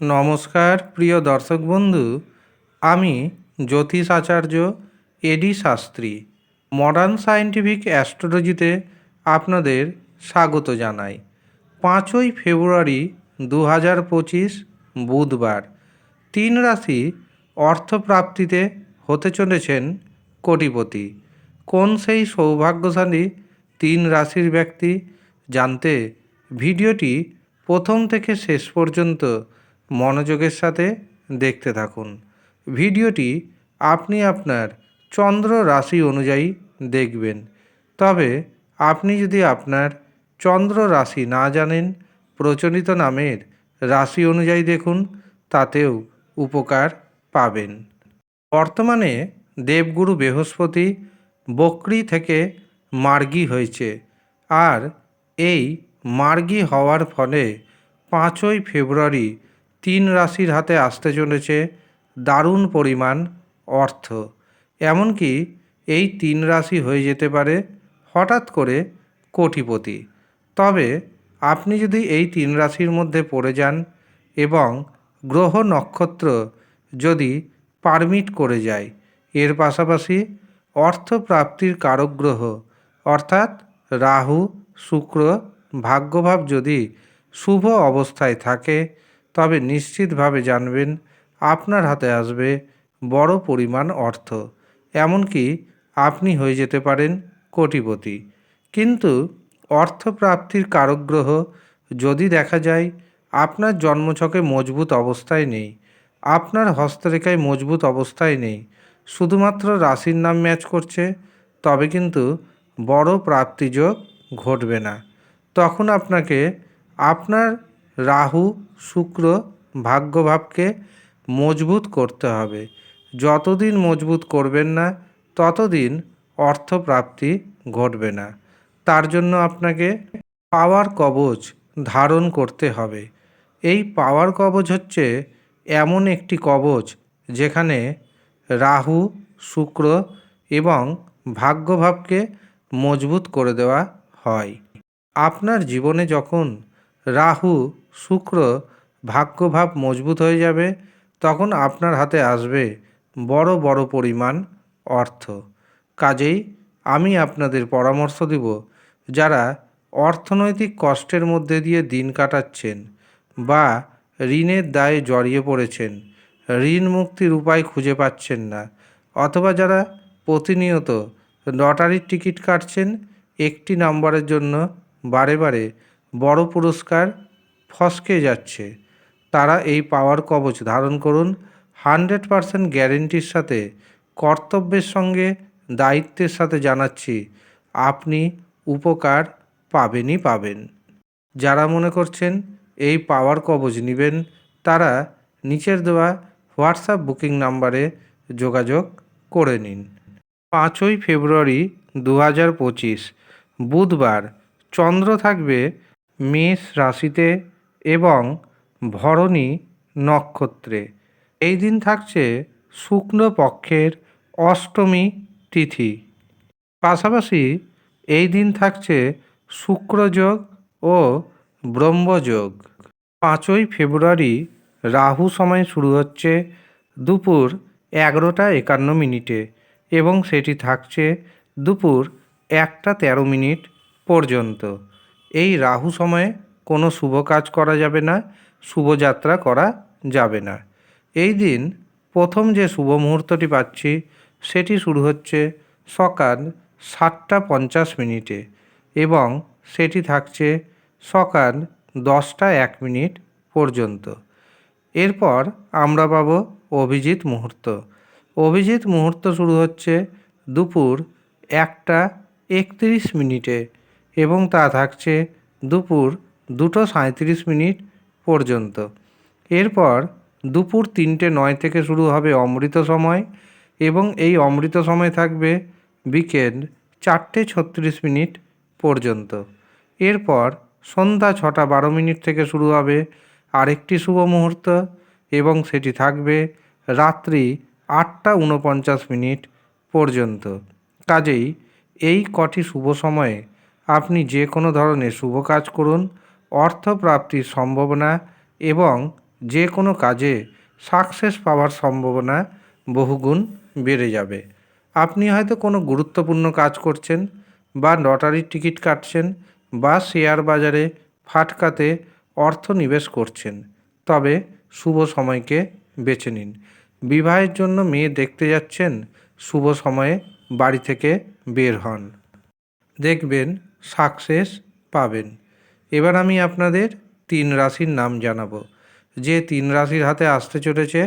নমস্কার, প্রিয় দর্শক বন্ধু। আমি Jyotish Acharya A D Shastri. Modern scientific অ্যাস্ট্রোলজিতে আপনাদের স্বাগত জানাই। পাঁচই ফেব্রুয়ারি দু হাজার পঁচিশ, বুধবার। তিন রাশি অর্থপ্রাপ্তিতে হতে চলেছেন কোটিপতি। কোন সেই সৌভাগ্যশালী তিন রাশির ব্যক্তি? জানতে ভিডিওটি প্রথম থেকে শেষ পর্যন্ত মনোযোগের সাথে দেখতে থাকুন। ভিডিওটি আপনি আপনার চন্দ্র রাশি অনুযায়ী দেখবেন। তবে আপনি যদি আপনার চন্দ্র রাশি না জানেন, প্রচলিত নামের রাশি অনুযায়ী দেখুন, তাতেও উপকার পাবেন। বর্তমানে দেবগুরু বৃহস্পতি বকরি থেকে মার্গী হয়েছে আর এই মার্গী হওয়ার ফলে পাঁচই ফেব্রুয়ারি তিন রাশির হাতে আসতে চলেছে দারুণ পরিমাণ অর্থ। এমনকি এই তিন রাশি হয়ে যেতে পারে হঠাৎ করে কোটিপতি। তবে আপনি যদি এই তিন রাশির মধ্যে পড়ে যান এবং গ্রহ নক্ষত্র যদি পারমিট করে যায়, এর পাশাপাশি অর্থ প্রাপ্তির কারক গ্রহ অর্থাৎ রাহু, শুক্র ভাগ্যভাব যদি শুভ অবস্থায় থাকে তবে নিশ্চিতভাবে জানবেন আপনার হাতে আসবে বড় পরিমাণ অর্থ। এমনকি আপনি হয়ে যেতে পারেন কোটিপতি। কিন্তু অর্থপ্রাপ্তির কারক গ্রহ যদি দেখা যায়, আপনার জন্মছকে মজবুত অবস্থায় নেই, আপনার হস্তরেখায় মজবুত অবস্থায় নেই, শুধুমাত্র রাশির নাম ম্যাচ করছে, তবে কিন্তু বড় প্রাপ্তিযোগ ঘটবে না। তখন আপনাকে আপনার রাহু, শুক্র ভাগ্যভাবকে মজবুত করতে হবে। যতদিন মজবুত করবেন না, ততদিন অর্থপ্রাপ্তি ঘটবে না। তার জন্য আপনাকে পাওয়ার কবচ ধারণ করতে হবে। এই পাওয়ার কবচ হচ্ছে এমন একটি কবচ যেখানে রাহু, শুক্র এবং ভাগ্যভাবকে মজবুত করে দেওয়া হয়। আপনার জীবনে যখন রাহু, শুক্র ভাগ্যভাব মজবুত হয়ে যাবে, তখন আপনার হাতে আসবে বড় বড় পরিমাণ অর্থ। কাজেই আমি আপনাদের পরামর্শ দেব যারা অর্থনৈতিক কষ্টের মধ্যে দিয়ে দিন কাটাচ্ছেন বা ঋণের দায়ে জড়িয়ে পড়েছেন, ঋণ মুক্তির উপায় খুঁজে পাচ্ছেন না, অথবা যারা প্রতিনিয়ত লটারির টিকিট কাটছেন, একটি নাম্বারের জন্য বারে বারে বড় পুরস্কার ফসকে যাচ্ছে। তারা এই পাওয়ার কবচ ধারণ করুন, হান্ড্রেড পারসেন্ট গ্যারেন্টির সাথে, কর্তব্যের সঙ্গে, দায়িত্বের সাথে জানাচ্ছি, আপনি উপকার পাবেনই পাবেন। যারা মনে করছেন এই পাওয়ার কবচ নেবেন, তারা নিচের দেওয়া হোয়াটসঅ্যাপ বুকিং নাম্বারে যোগাযোগ করে নিন। পাঁচই ফেব্রুয়ারি দু হাজার পঁচিশ, বুধবার, চন্দ্র থাকবে মেষ রাশিতে এবং ভরণী নক্ষত্রে। এই দিন থাকছে শুক্ল পক্ষের অষ্টমী তিথি। পাশাপাশি এই দিন থাকছে শুক্রযোগ ও ব্রহ্মযোগ পাঁচই ফেব্রুয়ারি রাহু সময় শুরু হচ্ছে দুপুর এগারোটা একান্ন মিনিটে এবং সেটি থাকছে দুপুর একটা তেরো মিনিট পর্যন্ত। এই রাহু সময়ে কোনো শুভ কাজ করা যাবে না শুভযাত্রা করা যাবে না। এই দিন প্রথম যে শুভ মুহূর্তটি পাচ্ছি, সেটি শুরু হচ্ছে সকাল সাতটা পঞ্চাশ মিনিটে এবং সেটি থাকছে সকাল দশটা এক মিনিট পর্যন্ত। এরপর আমরা পাব অভিজিৎ মুহূর্ত। অভিজিৎ মুহূর্ত শুরু হচ্ছে দুপুর একটা একত্রিশ মিনিটে এবং তা থাকছে দুপুর দুটো সাঁত্রিশ মিনিট পর্যন্ত। এরপর দুপুর তিনটে নয় থেকে শুরু হবে অমৃত সময় এবং এই অমৃত সময় থাকবে বিকেল চারটে ছত্রিশ মিনিট পর্যন্ত। এরপর সন্ধ্যা ছটা বারো মিনিট থেকে শুরু হবে আরেকটি শুভ মুহূর্ত এবং সেটি থাকবে রাত্রি আটটা উনপঞ্চাশ মিনিট পর্যন্ত। কাজেই এই কটি শুভ সময়ে আপনি যে কোনো ধরনের শুভ কাজ করুন অর্থ প্রাপ্তির সম্ভাবনা এবং যে কোনো কাজে সাকসেস পাওয়ার সম্ভাবনা বহুগুণ বেড়ে যাবে। আপনি হয়তো কোনো গুরুত্বপূর্ণ কাজ করছেন বা লটারির টিকিট কাটছেন বা শেয়ার বাজারে ফাটকাতে অর্থ নিবেশ করছেন, তবে শুভ সময়কে বেছে নিন। বিবাহের জন্য মেয়ে দেখতে যাচ্ছেন, শুভ সময়ে বাড়ি থেকে বের হন। দেখবেন সাকসেস পাবেন। এবার আমি আপনাদের তিন রাশির নাম জানাব। যে তিন রাশির হাতে আসতে চলেছে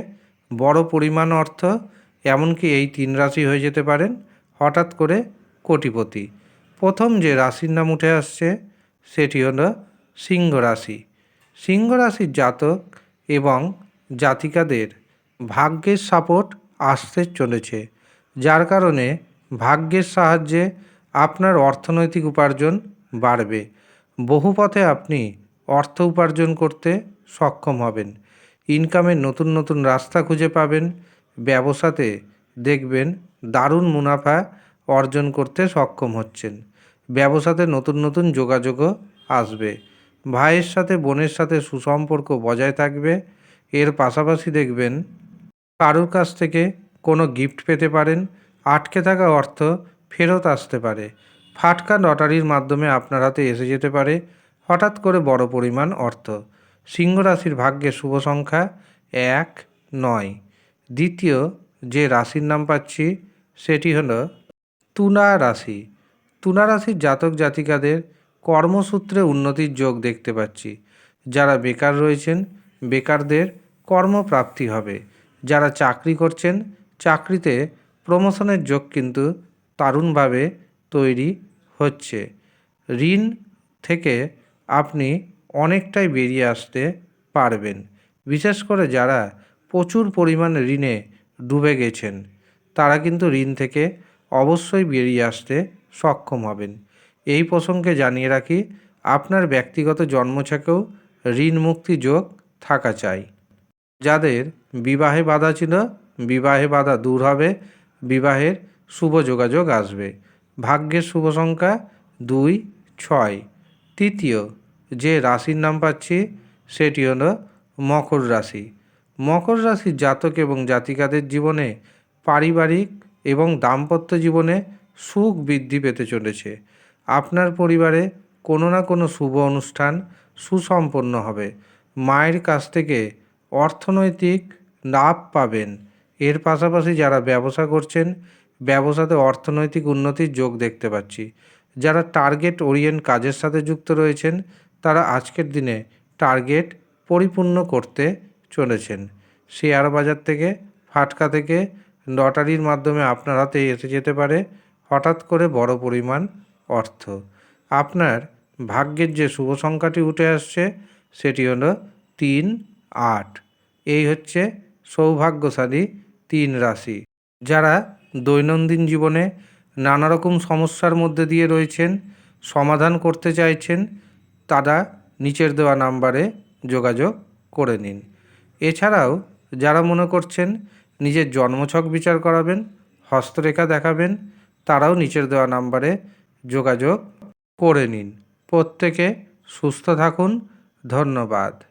বড় পরিমাণ অর্থ, এমনকি এই তিন রাশি হয়ে যেতে পারেন হঠাৎ করে কোটিপতি। প্রথম যে রাশির নাম উঠে আসছে, সেটি হলো সিংহ রাশি। সিংহ রাশির জাতক এবং জাতিকাদের ভাগ্যের সাপোর্ট আসতে চলেছে, যার কারণে ভাগ্যের সাহায্যে আপনার অর্থনৈতিক উপার্জন বাড়বে। বহু পথে আপনি অর্থ উপার্জন করতে সক্ষম হবেন। ইনকামের নতুন নতুন রাস্তা খুঁজে পাবেন। ব্যবসাতে দেখবেন দারুণ মুনাফা অর্জন করতে সক্ষম হচ্ছেন। ব্যবসাতে নতুন নতুন যোগাযোগও আসবে। ভাইয়ের সাথে, বোনের সাথে সুসম্পর্ক বজায় থাকবে। এর পাশাপাশি দেখবেন কারোর কাছ থেকে কোনো গিফট পেতে পারেন। আটকে থাকা অর্থ ফেরত আসতে পারে। ফাটকা লটারির মাধ্যমে আপনার হাতে এসে যেতে পারে, হঠাৎ করে বড় পরিমাণ অর্থ। সিংহ রাশির ভাগ্যে শুভ সংখ্যা এক, নয়। দ্বিতীয়, যে রাশির নাম পাচ্ছি, সেটি হলো তুলা রাশি। তুলা রাশির জাতক জাতিকাদের কর্মসূত্রে উন্নতির যোগ দেখতে পাচ্ছি। যারা বেকার রয়েছেন, বেকারদের কর্মপ্রাপ্তি হবে। যারা চাকরি করছেন, চাকরিতে প্রমোশনের যোগ কিন্তু দারুণভাবে তৈরি হচ্ছে। ঋণ থেকে আপনি অনেকটাই বেরিয়ে আসতে পারবেন। বিশেষ করে যারা প্রচুর পরিমাণ ঋণে ডুবে গেছেন, তারা কিন্তু ঋণ থেকে অবশ্যই বেরিয়ে আসতে সক্ষম হবেন। এই প্রসঙ্গে জানিয়ে রাখি, আপনার ব্যক্তিগত জন্মছকেও ঋণ মুক্তি যোগ থাকা চাই। যাদের বিবাহে বাধা ছিল, বিবাহে বাধা দূর হবে, বিবাহের শুভ যোগাযোগ আসবে। ভাগ্যের শুভ সংখ্যা দুই, ছয়। তৃতীয়, যে রাশির নাম পাচ্ছি, সেটি হলো মকর রাশি। মকর রাশির জাতক এবং জাতিকাদের জীবনে পারিবারিক এবং দাম্পত্য জীবনে সুখ বৃদ্ধি পেতে চলেছে। আপনার পরিবারে কোনো না কোনো শুভ অনুষ্ঠান সুসম্পন্ন হবে। মায়ের কাছ থেকে অর্থনৈতিক লাভ পাবেন। এর পাশাপাশি যারা ব্যবসা করছেন ব্যবসাতে অর্থনৈতিক উন্নতির যোগ দেখতে পাচ্ছি। যারা টার্গেট ওরিয়েন্ট কাজের সাথে যুক্ত রয়েছেন, তারা আজকের দিনে টার্গেট পরিপূর্ণ করতে চলেছেন। শেয়ার বাজার থেকে, ফাটকা থেকে, লটারির মাধ্যমে আপনার হাতে এসে যেতে পারে হঠাৎ করে বড় পরিমাণ অর্থ। আপনার ভাগ্যের যে শুভ সংখ্যাটি উঠে আসছে, সেটি হলো তিন আট। এই হচ্ছে সৌভাগ্যশালী তিন রাশি। যারা দৈনন্দিন জীবনে নানা রকম সমস্যার মধ্যে দিয়ে রয়েছেন, সমাধান করতে চাইছেন, তারা নিচের দেওয়া নাম্বারে যোগাযোগ করে নিন। এছাড়াও যারা মনে করছেন নিজের জন্মছক বিচার করাবেন, হস্তরেখা দেখাবেন, তারাও নিচের দেওয়া নাম্বারে যোগাযোগ করে নিন। প্রত্যেকে সুস্থ থাকুন। ধন্যবাদ।